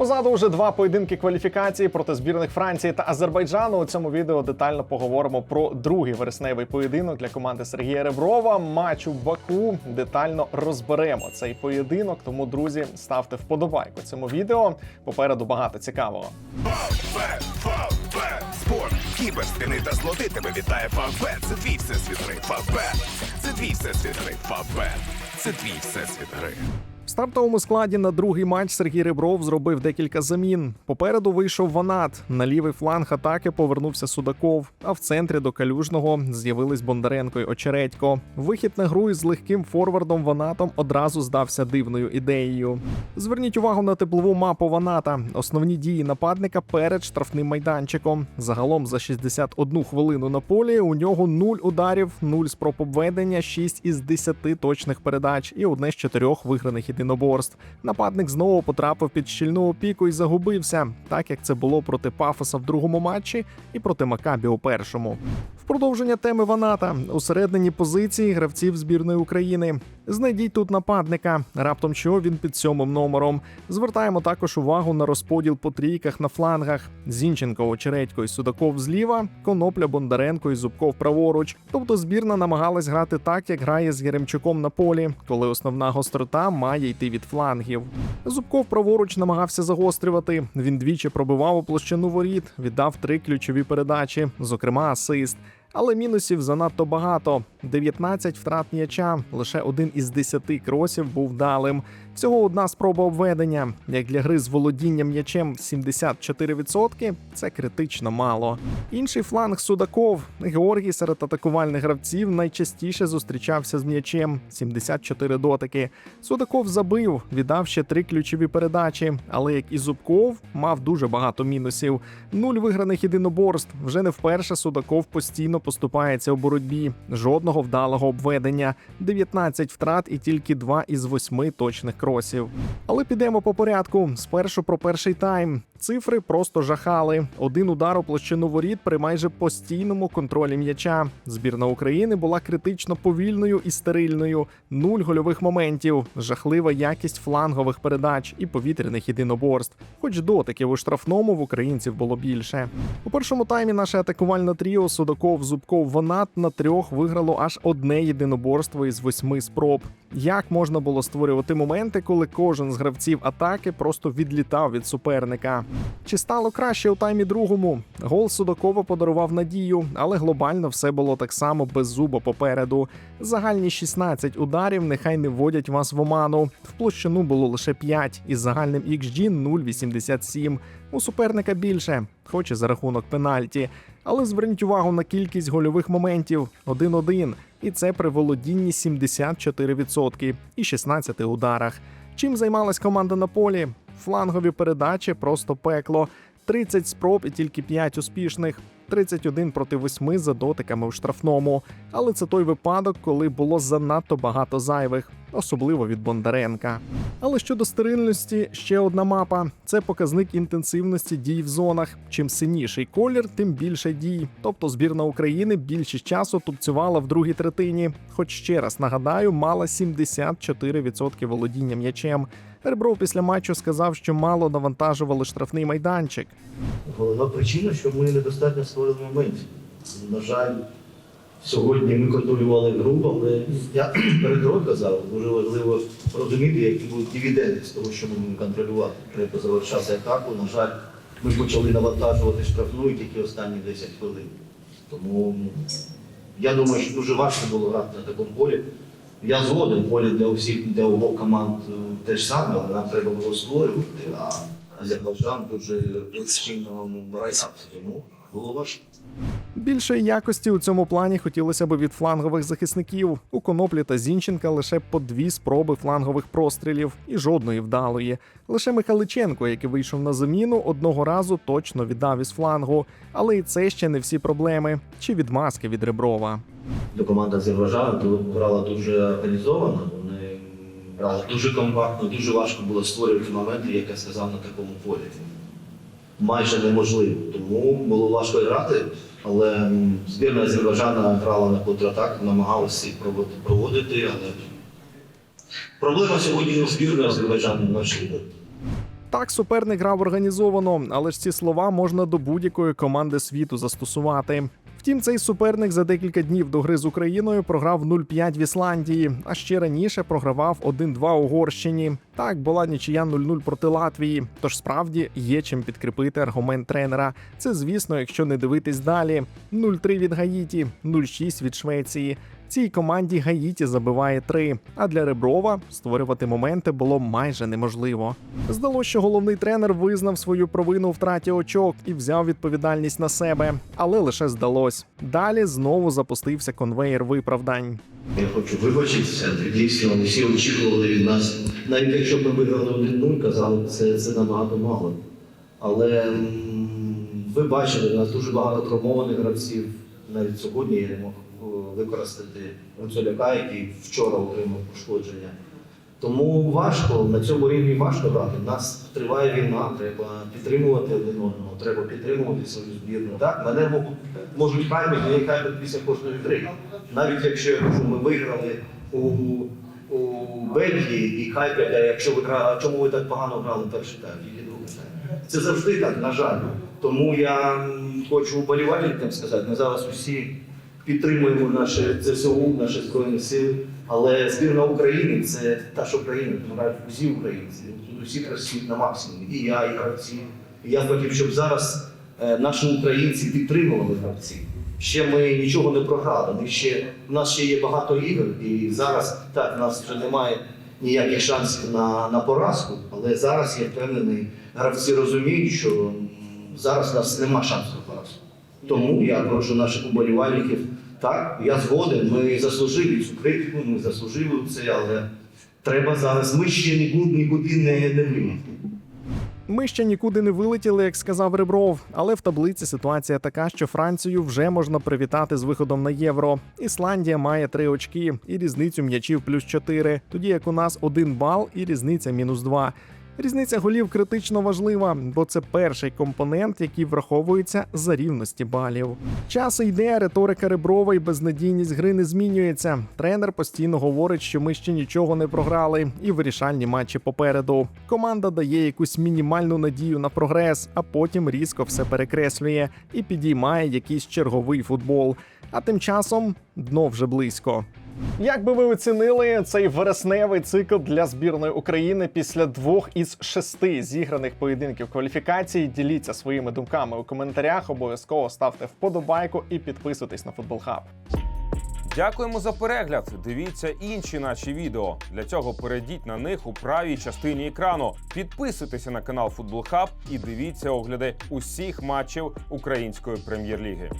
Позаду вже два поєдинки кваліфікації проти збірних Франції та Азербайджану. У цьому відео детально поговоримо про другий вересневий поєдинок для команди Сергія Реброва. Матч у Баку детально розберемо цей поєдинок. Тому, друзі, ставте вподобайку цьому відео. Попереду багато цікавого. Спорт, кіберстини та злоти тебе вітає Фавбет. Це твій всесвіт гри. Фавбет. Це твій всесвіт гри. Фавбет. Це твій всесвіт гри. Стартовому складі на другий матч Сергій Ребров зробив декілька замін. Попереду вийшов Ванат. На лівий фланг атаки повернувся Судаков. А в центрі до калюжного з'явились Бондаренко й Очередько. Вихід на гру із легким форвардом Ванатом одразу здався дивною ідеєю. Зверніть увагу на теплову мапу Ваната. Основні дії нападника перед штрафним майданчиком. Загалом за 61 хвилину на полі у нього 0 ударів, 0 спроб обведення, 6 із 10 точних передач і одне з чотирьох виграних єдиноборств. Нападник знову потрапив під щільну опіку і загубився, так як це було проти Пафоса в другому матчі і проти Макабі у першому. Продовження теми Ваната усередині позиції гравців збірної України. Знайдіть тут нападника. Раптом що він під сьомим номером. Звертаємо також увагу на розподіл по трійках на флангах: Зінченко, Очередько і Судаков зліва, Конопля, Бондаренко і Зубков праворуч. Тобто збірна намагалась грати так, як грає з Єремчуком на полі, коли основна гострота має йти від флангів. Зубков праворуч намагався загострювати. Він двічі пробивав у площину воріт, віддав три ключові передачі, зокрема асист. Але мінусів занадто багато: 19 втрат м'яча, лише один із 10 кросів був далим. Всього одна спроба обведення. Як для гри з володінням м'ячем 74% – це критично мало. Інший фланг Судаков. Георгій серед атакувальних гравців найчастіше зустрічався з м'ячем 74 дотики. Судаков забив, віддав ще три ключові передачі, але як і Зубков, мав дуже багато мінусів. Нуль виграних єдиноборств. Вже не вперше Судаков постійно поступається у боротьбі. Жодного вдалого обведення, 19 втрат і тільки 2 із 8 точних кросів. Але підемо по порядку. Спершу про перший тайм. Цифри просто жахали. Один удар у площину воріт при майже постійному контролі м'яча. Збірна України була критично повільною і стерильною. Нуль гольових моментів, жахлива якість флангових передач і повітряних єдиноборств. Хоч дотиків у штрафному в українців було більше. У першому таймі наше атакувальне тріо Судаков, Зубков, Ванат на трьох виграло аж одне єдиноборство із восьми спроб. Як можна було створювати моменти, коли кожен з гравців атаки просто відлітав від суперника? Чи стало краще у таймі другому? Гол Судакова подарував надію, але глобально все було так само без зуба попереду. Загальні 16 ударів нехай не вводять вас в оману. В площину було лише 5 із загальним XG 0,87. У суперника більше, хоч і за рахунок пенальті. Але зверніть увагу на кількість гольових моментів 1-1. І це при володінні 74% і 16 ударах. Чим займалась команда на полі? Флангові передачі просто пекло. 30 спроб і тільки 5 успішних. 31 проти 8 за дотиками у штрафному. Але це той випадок, коли було занадто багато зайвих, особливо від Бондаренка. Але щодо стерильності, ще одна мапа це показник інтенсивності дій в зонах. Чим синіший колір, тим більше дій. Тобто збірна України більшість часу тупцювала в другій третині. Хоч ще раз нагадаю, мала 74% володіння м'ячем. Ребров після матчу сказав, що мало навантажували штрафний майданчик. Головна причина, що ми недостатньо створили моментів. На жаль, сьогодні ми контролювали гру, але я перед грою казав, дуже важливо розуміти, які будуть дивіденди з того, що ми будемо контролювати. Треба завершати атаку. На жаль, ми почали навантажувати штрафну і тільки останні 10 хвилин. Тому я думаю, що дуже важко було грати на такому полі. Я згоден, поле для усіх, для обох команд е, те ж саме, але нам треба було створювати, а Азербайджан дуже сильно грається, тому було важко. Більшої якості у цьому плані хотілося б від флангових захисників. У Коноплі та Зінченка лише по дві спроби флангових прострілів і жодної вдалої. Лише Михаличенко, який вийшов на заміну, одного разу точно віддав із флангу. Але і це ще не всі проблеми чи відмазки від Реброва. До команда Азербайджану грала дуже організовано, вони грали дуже компактно, дуже важко було створювати моменти, як я сказав, на такому полі. Майже неможливо. Тому було важко грати, але збірна Азербайджана грала на контратак, намагалася проводити, але проблема сьогодні в збірної Азербайджану нашої. Так, суперник грав організовано, але ж ці слова можна до будь-якої команди світу застосувати. Втім, цей суперник за декілька днів до гри з Україною програв 0-5 в Ісландії, а ще раніше програвав 1-2 Угорщині. Так була нічия 0-0 проти Латвії. Тож справді є чим підкріпити аргумент тренера. Це звісно, якщо не дивитись далі. 0-3 від Гаїті, 0-6 від Швеції. Цій команді Гаїті забиває три, а для Реброва створювати моменти було майже неможливо. Здалося, що головний тренер визнав свою провину у втраті очок і взяв відповідальність на себе, але лише здалось. Далі знову запустився конвеєр виправдань. Я хочу вибачитися, дійсно, вони всі очікували від нас. Навіть якщо ми виграли 1-0, казали, це, це набагато мало. Але м, ви бачили, у нас дуже багато травмованих гравців. Навіть сьогодні я не мог е, використати Гуцуляка, який вчора отримав пошкодження. Тому важко, на цьому рівні важко грати. У нас триває війна, треба підтримувати один одного, треба підтримувати свою збірну. Так, мене можуть, хаймити, я хаймить після кожної гри. Навіть якщо кажу, ми виграли у, у Бельгії і хайпять, а якщо ви грали, чому ви так погано грали перший тайм, тільки другий тайм? Це завжди так, на жаль. Тому я хочу вболівальникам сказати, ми зараз усі підтримуємо наше ЗСУ, наші Збройні Сили. Але збірна України це та ж Україна, тут грають усі українці, тут усі працюють на максимумі. І я, і гравці. І я хотів, щоб зараз е, наші українці підтримували гравців. Ще ми нічого не програли. Ми ще, у нас ще є багато ігор, і зараз так, у нас вже немає ніяких шансів на, на поразку. Але зараз я впевнений, гравці розуміють, що зараз у нас нема шансу на поразку. Тому я прошу наших уболівальників. Так, я згоден, ми заслужили цю критику, ми заслужили це, але треба зараз. Ми ще нікуди, не, вийдемо. Ми ще нікуди не вилетіли, як сказав Ребров. Але в таблиці ситуація така, що Францію вже можна привітати з виходом на євро. Ісландія має три очки і різницю м'ячів плюс 4, тоді як у нас один бал і різниця мінус 2. Різниця голів критично важлива, бо це перший компонент, який враховується за рівності балів. Час йде, риторика Реброва і безнадійність гри не змінюється. Тренер постійно говорить, що ми ще нічого не програли, і вирішальні матчі попереду. Команда дає якусь мінімальну надію на прогрес, а потім різко все перекреслює і підіймає якийсь черговий футбол. А тим часом дно вже близько. Як би ви оцінили цей вересневий цикл для збірної України після двох із шести зіграних поєдинків кваліфікації? Діліться своїми думками у коментарях. Обов'язково ставте вподобайку і підписуйтесь на Футбол Хаб. Дякуємо за перегляд. Дивіться інші наші відео. Для цього перейдіть на них у правій частині екрану. Підписуйтеся на канал Футбол Хаб і дивіться огляди усіх матчів української прем'єр-ліги.